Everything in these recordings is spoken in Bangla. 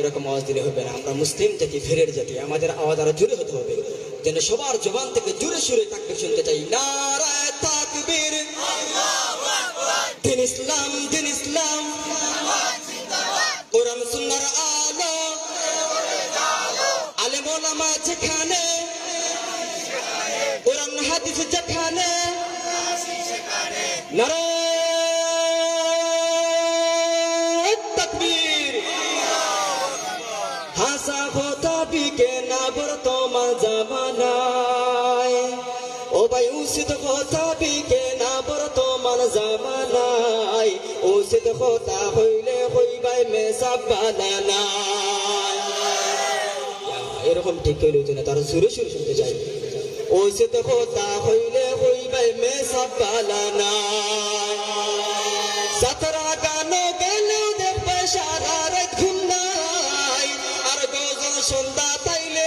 এরকম আওয়াজ দিলে হবে না। আমরা মুসলিম জাতি ফেরের জাতি, আমাদের আওয়াজ আরও জোরে হতে হবে। যেন সবার জবান থেকে জোরে সুরে তাকবির শুনতে চাই। নারায় ইসলাম, দিন ইসলাম। কোরআন সুন্নাহর আলো। আলেম ওলামা যেখানে। কোরআন, হাদিস যেখানে। নারায় উচিত হতা বিকে না বর্তমান জামানায়। উচিত হতা হইলে হইবাই এরকম ঠিক হইতো না, তারা সুরে সুরে শুনতে চাই উচিত হতা হইলে হইবাই মেসা বানানায় সাতরা গানো গেলেও দেখবে সারা রাত নাই। আর গজন সন্ধ্যা তাইলে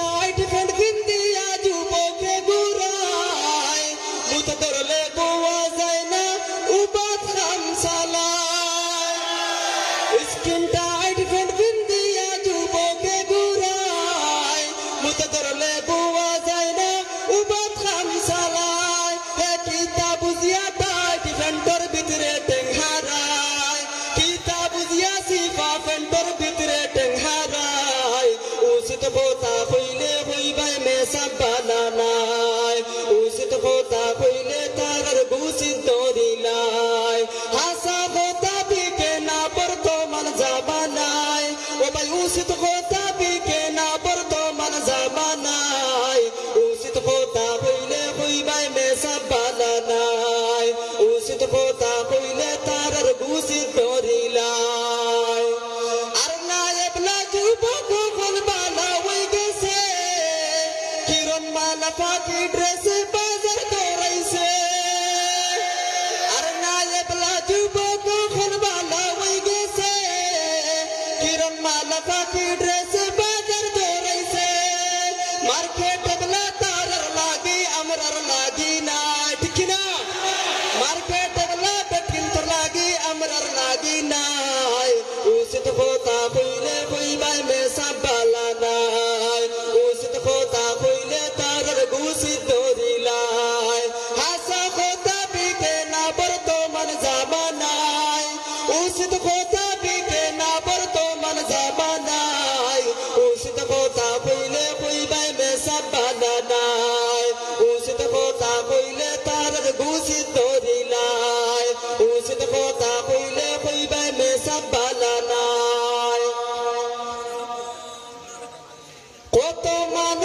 पापा की ड्रेस पर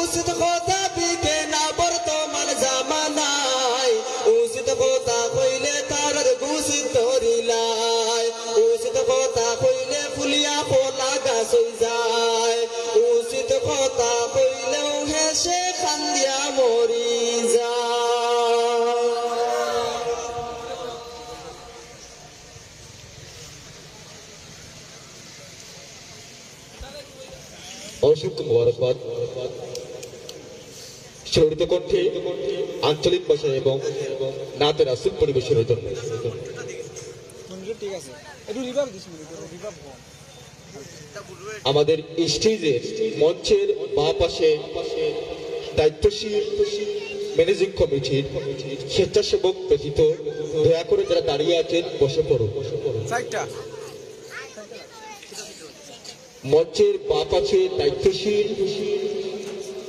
উচিত কথা বিকে না, বর্তমান জামানায়। উচিত কথা কইলে তার গুছি ধরিলায় উচিত কথা কইলে ফুলিয়া কোলা গাছ যায়। উচিত কথা কইলেও হেসে খান্দিয়া মরি অসংখ্য মোবারকবাদ সুরক্ষিত কণ্ঠে আঞ্চলিক ভাষায় এবং নাতে রাসুল পরিবেশনের জন্য রিভার্ব কম। আমাদের স্টেজের মঞ্চের বা পাশে দায়িত্বশীল ম্যানেজিং কমিটির স্বেচ্ছাসেবক ব্যতীত দয়া করে যারা দাঁড়িয়ে আছেন বসে সাইডটা মঞ্চের বা পাশে দায়িত্বশীল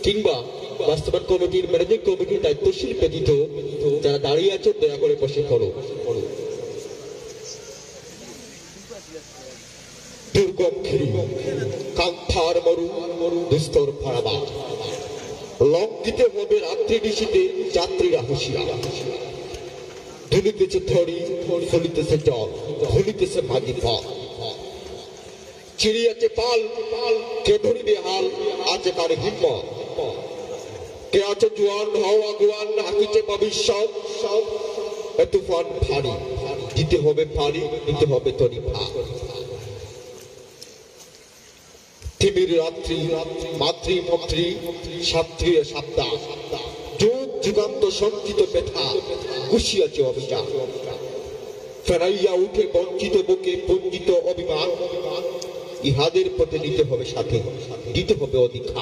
কিংবা বাস্তবায়ন কমিটির ম্যানেজিং কমিটির দায়িত্বশীল ব্যতীত যারা দাঁড়িয়ে আছেন দয়া করে বসে পড়ো। দুর্গম খেরি, কান্থার মরু, দুস্তর ফাড়াবা লঙ্কিতে হবে রাত্রি নিশীতে যাত্রীরা হুশিয়া ধুলিতেছে থরি ফলিতেছে জল, ধুলিতেছে মাগি পথ চিড়িয়াছে পাল কে ধরিবে হাল আছে তার হিম্মত? কে আছে ভবিষ্যৎ দিতে হবে নিতে হবে তরি তিমির রাত্রি, মাতৃ সাত্রী যুগ যুগান্ত সঞ্চিত ব্যথা অভিযান ফেরাইয়া উঠে বঞ্চিত বুকে পঞ্জিত অভিমান। ইহাদের পথে নিতে হবে সাথে, দিতে হবে অধিকার।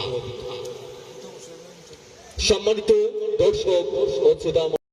সম্মানিত দর্শক ও শ্রোতা